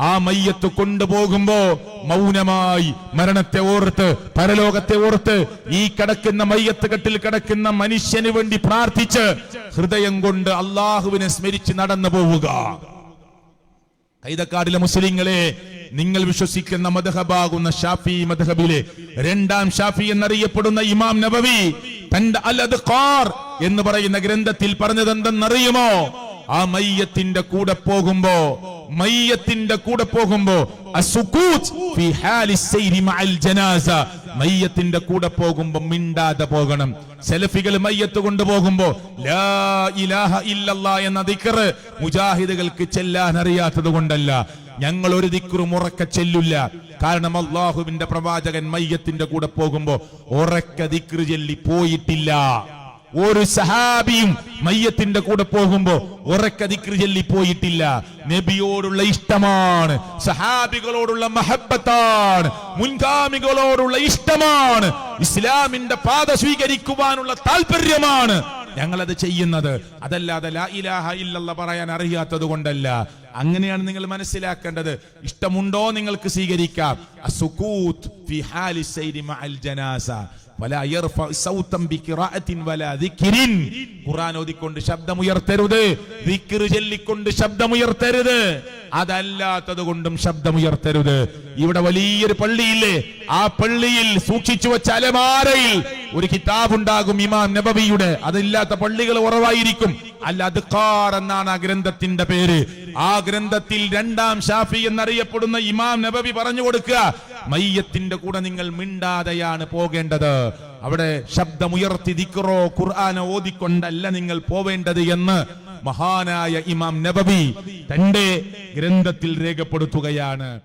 ആ മയ്യത്ത് കൊണ്ടുപോകുമ്പോ മൗനമായി മരണത്തെ ഓർത്ത് പരലോകത്തെ ഓർത്ത് ഈ കിടക്കുന്ന മയ്യത്ത് കെട്ടിൽ കിടക്കുന്ന മനുഷ്യന് വേണ്ടി പ്രാർത്ഥിച്ച് ഹൃദയം കൊണ്ട് അള്ളാഹുവിനെ സ്മരിച്ച് നടന്നു പോവുക. കൈതക്കാടിലെ മുസ്ലിങ്ങളെ നിങ്ങൾ വിശ്വസിക്കുന്ന മദഹബാകുന്ന ഷാഫി മദഹബിലെ രണ്ടാം ഷാഫി എന്നറിയപ്പെടുന്ന ഇമാം നബവി തന്റെ അലത് ഖാർ എന്ന് പറയുന്ന ഗ്രന്ഥത്തിൽ പറഞ്ഞത് എന്തെന്നറിയുമോ ആ മയ്യത്തിന്റെ കൂടെ പോകുമ്പോ മയ്യത്തിന്റെ കൂടെ പോകുമ്പോ മയ്യത്തിന്റെ കൂടെ പോകുമ്പോ മിണ്ടാതെ പോകണം. സെൽഫികൾ മയ്യത്ത് കൊണ്ടുപോകുമ്പോ എന്ന ദിക്കറ് മുജാഹിദുകൾക്ക് ചെല്ലാൻ അറിയാത്തത് കൊണ്ടല്ല. ഞങ്ങൾ ഒരു ദിക്കറും ഉറക്ക ചെല്ലില്ല. കാരണം അള്ളാഹുവിന്റെ പ്രവാചകൻ മയ്യത്തിന്റെ കൂടെ പോകുമ്പോ ഉറക്ക ദിക്കറ് ചെല്ലി പോയിട്ടില്ല. ഒരു സഹാബിയും മയ്യത്തിന്റെ കൂടെ പോകുമ്പോ ഉറക്കതിക്രി ചെല്ലി ചൊല്ലി പോയിട്ടില്ല നബിയോടുള്ള ഇഷ്ടമാണ് സഹാബികളോടുള്ള മഹബത്താണ് മുൻഗാമികളോടുള്ള ഇഷ്ടമാണ് ഇസ്ലാമിന്റെ പാത സ്വീകരിക്കുവാനുള്ള താല്പര്യമാണ് ഞങ്ങളത് ചെയ്യുന്നത്. അതല്ലാതെ ലാ ഇലാഹ ഇല്ലല്ല പറയാൻ അറിയാത്തത് കൊണ്ടല്ല. അങ്ങനെയാണ് നിങ്ങൾ മനസ്സിലാക്കേണ്ടത്. ഇഷ്ടമുണ്ടോ നിങ്ങൾക്ക് സ്വീകരിക്കാം. അസുകൂത്ത് ഫി ഹാലി സൈരി മഅൽ ജനാസ വലാ യർഫ സൗതൻ ബിഖിറാഅത്തിൻ വലാ ദിക്രിൻ ഖുർആൻ ഓതിക്കൊണ്ട് ശബ്ദമുയർത്തരുത്. ദിക്ർ ചൊല്ലിക്കൊണ്ട് ശബ്ദമുയർത്തരുത്. അതല്ലാത്തത് കൊണ്ടും ശബ്ദമുയർത്തരുത്. ഇവിടെ വലിയൊരു പള്ളിയില്ലേ? ആ പള്ളിയിൽ സൂക്ഷിച്ചു വെച്ച അലമാരയിൽ ഒരു കിതാബ് ഉണ്ടാകും ഇമാം നബബിയുടെ അതില്ലാത്ത പള്ളികൾ കുറവായിരിക്കും. അല്ല അദ്ഖാർ എന്നാണ് ആ ഗ്രന്ഥത്തിന്റെ പേര്. ആ ഗ്രന്ഥത്തിൽ രണ്ടാം ഷാഫി എന്നറിയപ്പെടുന്ന ഇമാം നബബി പറഞ്ഞു കൊടുക്കുക. മയ്യത്തിന്റെ കൂടെ നിങ്ങൾ മിണ്ടാതെയാണ് പോകേണ്ടത്. അവിടെ ശബ്ദമുയർത്തി ദിക്റോ ഖുർആാന ഓതിക്കൊണ്ടല്ല നിങ്ങൾ പോവേണ്ടത് എന്ന് മഹാനായ ഇമാം നബബി തന്റെ ഗ്രന്ഥത്തിൽ രേഖപ്പെടുത്തുകയാണ്.